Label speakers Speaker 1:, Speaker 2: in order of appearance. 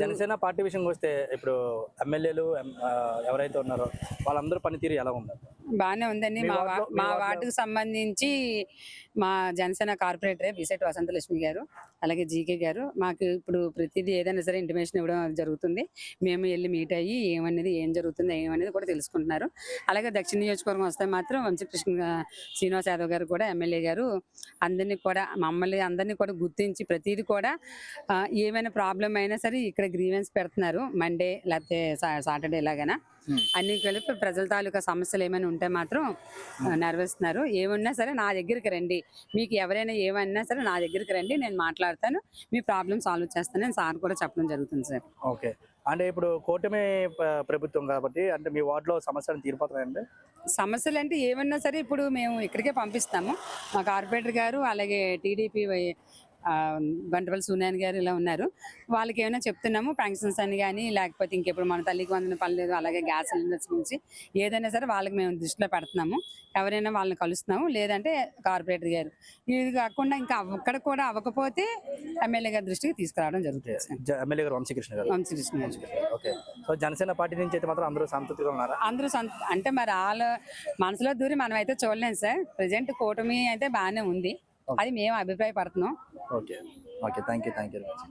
Speaker 1: Janasena party విషయంకి వస్తే ఇప్పుడు ఎమ్మెల్యేలు ఎవరైతే ఉన్నారో వాళ్ళందరూ పనితీరు ఎలా ఉన్నారు
Speaker 2: బాగానే ఉందండి.
Speaker 1: మీ
Speaker 2: మా వార్డుకు సంబంధించి మా జనసేన కార్పొరేటర్ బిసెట్ వసంతలక్ష్మి గారు అలాగే జీకే గారు. మాకు ఇప్పుడు ప్రతిదీ ఏదైనా సరే ఇంటిమేషన్ ఇవ్వడం జరుగుతుంది. మేము వెళ్ళి మీట్ అయ్యి ఏమనేది ఏం జరుగుతుంది ఏమనేది కూడా తెలుసుకుంటున్నారు. అలాగే దక్షిణ నియోజకవర్గం వస్తే మాత్రం వంశకృష్ణ శ్రీనివాస్ యాదవ్ గారు కూడా ఎమ్మెల్యే గారు. అందరినీ కూడా మమ్మల్ని అందరినీ కూడా గుర్తించి ప్రతిదీ కూడా ఏమైనా ప్రాబ్లం అయినా సరే ఇక్కడ గ్రీవెన్స్ పెడుతున్నారు. మండే లేకపోతే సాటర్డే లాగానా. అన్ని కలిపి ప్రజల తాలూకా సమస్యలు ఏమైనా ఉంటే మాత్రం నెరవేరుస్తున్నారు ఏమున్నా సరే నా దగ్గరికి రండి. మీకు ఎవరైనా ఏమన్నా సరే నా దగ్గరికి రండి నేను మాట్లాడతాను. మీ ప్రాబ్లమ్ సాల్వ్ చేస్తాను. నేను సార్ కూడా చెప్పడం జరుగుతుంది సార్.
Speaker 1: ఓకే. అంటే ఇప్పుడు కూటమి ప్రభుత్వం కాబట్టి అంటే మీ వార్డులో సమస్యలు తీరిపోతున్నాయండి?
Speaker 2: సమస్యలు అంటే ఏమన్నా సరే ఇప్పుడు మేము ఇక్కడికే పంపిస్తాము. మా కార్పొరేటర్ గారు అలాగే టీడీపీ బంటపల్లి సూనాయన్ గారు ఇలా ఉన్నారు. వాళ్ళకి ఏమైనా చెప్తున్నాము? పెన్షన్స్ అని కానీ లేకపోతే ఇంకెప్పుడు మన తల్లికి వందన పర్లేదు అలాగే గ్యాస్ సిలిండర్స్ గురించి ఏదైనా సరే వాళ్ళకి మేము దృష్టిలో పెడుతున్నాము. ఎవరైనా వాళ్ళని కలుస్తున్నాము. లేదంటే కార్పొరేటర్ గారు. ఇది కాకుండా ఇంకా అక్కడ కూడా అవ్వకపోతే ఎమ్మెల్యే గారి దృష్టికి తీసుకురావడం జరుగుతుంది. సార్.
Speaker 1: జ- ఎమ్మెల్యే గారు వంశీకృష్ణ గారు.
Speaker 2: వంశీకృష్ణ గారు.
Speaker 1: ఓకే. సో జనసేన పార్టీ నుంచి అయితే మాత్రం అందరూ సంతృప్తిగా ఉన్నారా?
Speaker 2: అందరూ సొంత అంటే మరి వాళ్ళ మనసులో దూరి మనం అయితే చూడలేం సార్. ప్రజెంట్ కూటమి అయితే బాగానే ఉంది. అది మేము అభిప్రాయపడుతున్నాం.
Speaker 1: Okay. Okay. Thank you thank you